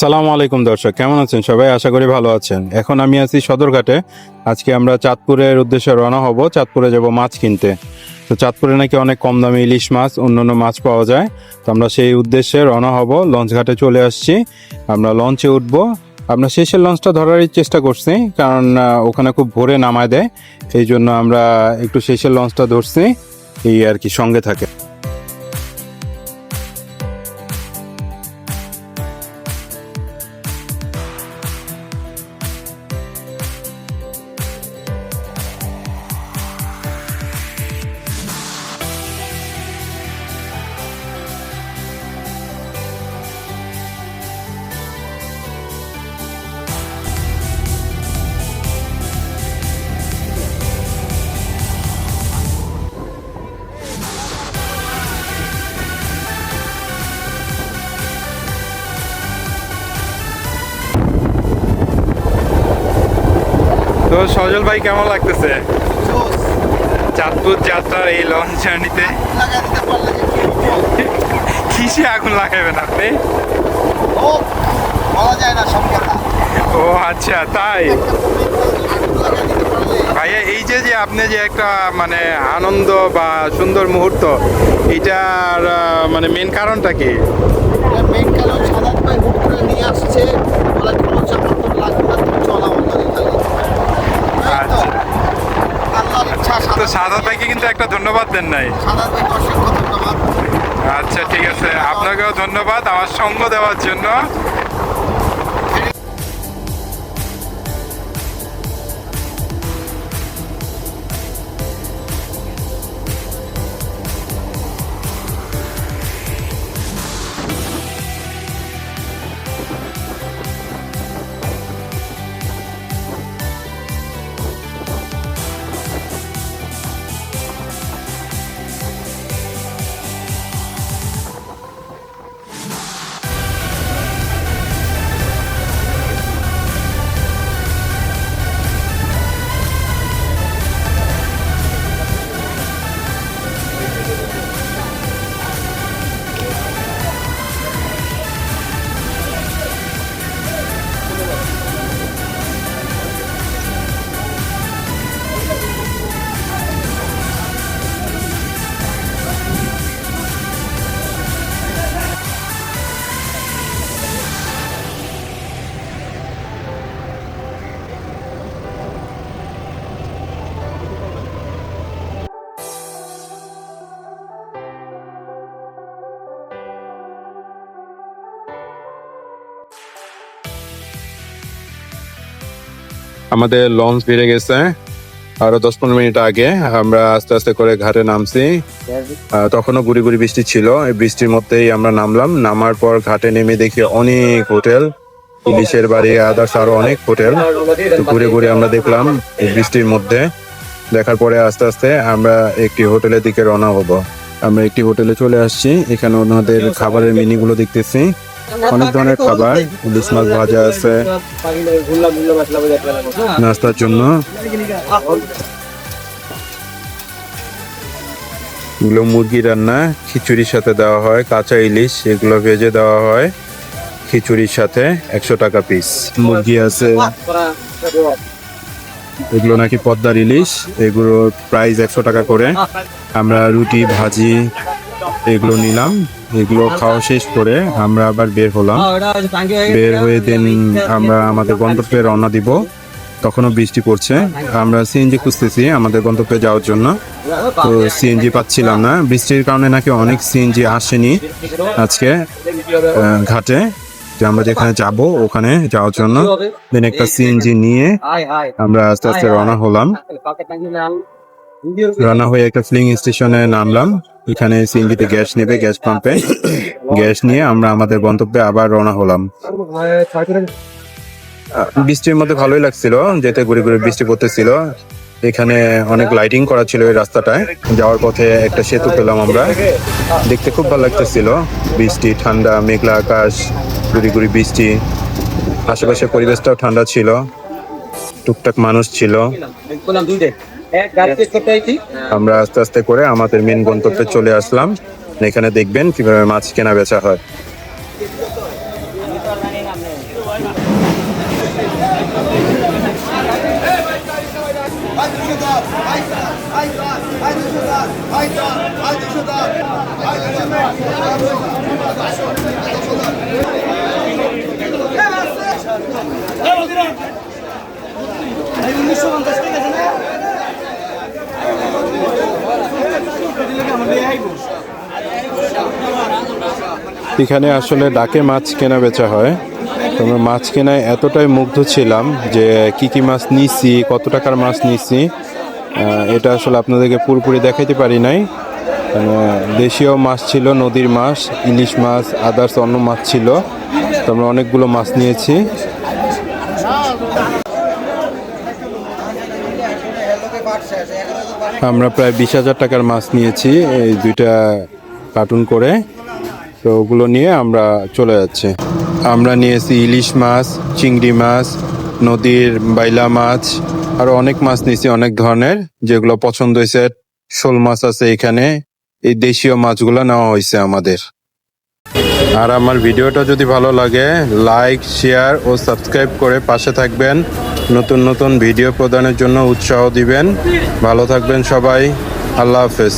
সালামু আলাইকুম দর্শক, কেমন আছেন? সবাই আশা করি ভালো আছেন। এখন আমি আছি সদরঘাটে। আজকে আমরা চাঁদপুরের উদ্দেশ্যে রওনা হব। চাঁদপুরে যাব মাছ কিনতে। তো চাঁদপুরে নাকি অনেক কম দামে ইলিশ মাছ অন্যান্য মাছ পাওয়া যায়। তো আমরা সেই উদ্দেশ্যে রওনা হব। লঞ্চ ঘাটে চলে আসছি। আমরা লঞ্চে উঠবো। আমরা শেষের লঞ্চটা ধরারই চেষ্টা করছি, কারণ ওখানে খুব ভোরে নামায় দেয়। এই জন্য আমরা একটু শেষের লঞ্চটা ধরছি। এই আর কি, সঙ্গে থাকে। সজল ভাই কেমন লাগতেছে? চাঁদপুর যাত্রার এই লঞ্চ জার্নিতে কিসে আগুন লাগাবেন আপনি? ও যায় না ও আচ্ছা তাই? ভাইয়া এই যে যে আপনি যে একটা মানে আনন্দ বা সুন্দর মুহূর্ত এটার মানে মেন কারণটা কি? মেইন কারণ সাদাত ভাই হুট করে নিয়ে আসছে। এই তো সাদা ভাইকে কিন্তু একটা ধন্যবাদ দেন নাই। আচ্ছা ঠিক আছে। আপনাকেও ধন্যবাদ আমার সঙ্গ দেওয়ার জন্য। আমাদের লঞ্চ বেড়ে গেছে। আরও দশ পনেরো মিনিট আগে আমরা আস্তে আস্তে করে ঘাটে নামছি। তখনও গুড়ি গুড়ি বৃষ্টি ছিল। এই বৃষ্টির মধ্যেই আমরা নামলাম। নামার পর ঘাটে নেমে দেখি অনেক হোটেল। ইলিশের বাড়ি, আদার্স আরও অনেক হোটেল। ঘুরে ঘুরে আমরা দেখলাম এই বৃষ্টির মধ্যে। দেখার পরে আস্তে আস্তে আমরা একটি হোটেলের দিকে রওনা হব। আমরা একটি হোটেলে চলে আসছি। এখানে ওনাদের খাবারের মেনুগুলো দেখতেছি। অনেক ধরনের খাবার ইলিশ মাছ ভাজা আছে। নাস্তার জন্য। এগুলো মুরগি রান্না খিচুড়ির সাথে দেওয়া হয় কাঁচা ইলিশ এগুলো ভেজে দেওয়া হয় খিচুড়ির সাথে একশো টাকা পিস মুরগি আছে। এগুলো নাকি পদ্মার ইলিশ এগুলোর প্রাইস একশো টাকা করে। আমরা রুটি ভাজি এগুলো নিলাম। এগুলো খাওয়া শেষ করে আমরা আবার বের হলাম। বের হয়ে দেন আমরা আমাদের গন্তব্যে রওনা দিব। তখনও বৃষ্টি পড়ছে। আমরা সিএনজি খুঁজতেছি আমাদের গন্তব্যে যাওয়ার জন্য। তো সিএনজি পাচ্ছিলাম না। বৃষ্টির কারণে নাকি অনেক সিএনজি আসেনি আজকে ঘাটে। যে আমরা যেখানে যাব ওখানে যাওয়ার জন্য। দেন একটা সিএনজি নিয়ে আমরা আস্তে আস্তে রওনা হলাম। রওনা হয়ে একটা ফিলিং স্টেশনে নামলাম। এখানে সিএনজিতে গ্যাস নেবে, গ্যাস পাম্পে। গ্যাস নিয়ে আমরা আমাদের গন্তব্যে আবার রওনা হলাম। বৃষ্টির মধ্যে ভালোই লাগছিল, যেতে ঘুরে ঘুরে বৃষ্টি পড়তেছিল। এখানে অনেক লাইটিং করা ছিল এই রাস্তাটায়। যাওয়ার পথে একটা সেতু পেলাম আমরা। দেখতে খুব ভালো লাগতেছিল। বৃষ্টি, ঠান্ডা, মেঘলা আকাশ গুড়ি গুড়ি বৃষ্টি। আশেপাশে পরিবেশটাও ঠান্ডা ছিল। টুকটাক মানুষ ছিল। আমরা আস্তে আস্তে করে আমাদের মেন গন্তব্যে চলে আসলাম। এখানে দেখবেন কীভাবে মাছ কেনা বেচা হয়। এখানে আসলে ডাকে মাছ কেনা বেচা হয়। তোমরা মাছ কেনায় এতটাই মুগ্ধ ছিলাম যে কি কি মাছ নিছি, কত টাকার মাছ নিছি এটা আসলে আপনাদেরকে পুরোপুরি দেখাইতে পারি নাই। দেশীয় মাছ ছিল, নদীর মাছ, ইলিশ মাছ, আদার্স অন্য মাছ ছিল। তো আমরা অনেকগুলো মাছ নিয়েছি। আমরা প্রায় বিশ হাজার টাকার মাছ নিয়েছি, এই দুইটা কার্টুন করে। তো ওগুলো নিয়ে আমরা চলে যাচ্ছি। আমরা নিয়েছি ইলিশ মাছ, চিংড়ি মাছ, নদীর বাইলা মাছ, আরও অনেক মাছ নিয়েছি, অনেক ধরনের, যেগুলো পছন্দ হয়েছে। শোল মাছ আছে এখানে, এই দেশীয় মাছগুলো নেওয়া হয়েছে আমাদের। আর আমার ভিডিওটা যদি ভালো লাগে, লাইক, শেয়ার ও সাবস্ক্রাইব করে পাশে থাকবেন। নতুন নতুন ভিডিও প্রদানের জন্য উৎসাহ দিবেন। ভালো থাকবেন সবাই। আল্লাহ হাফেজ।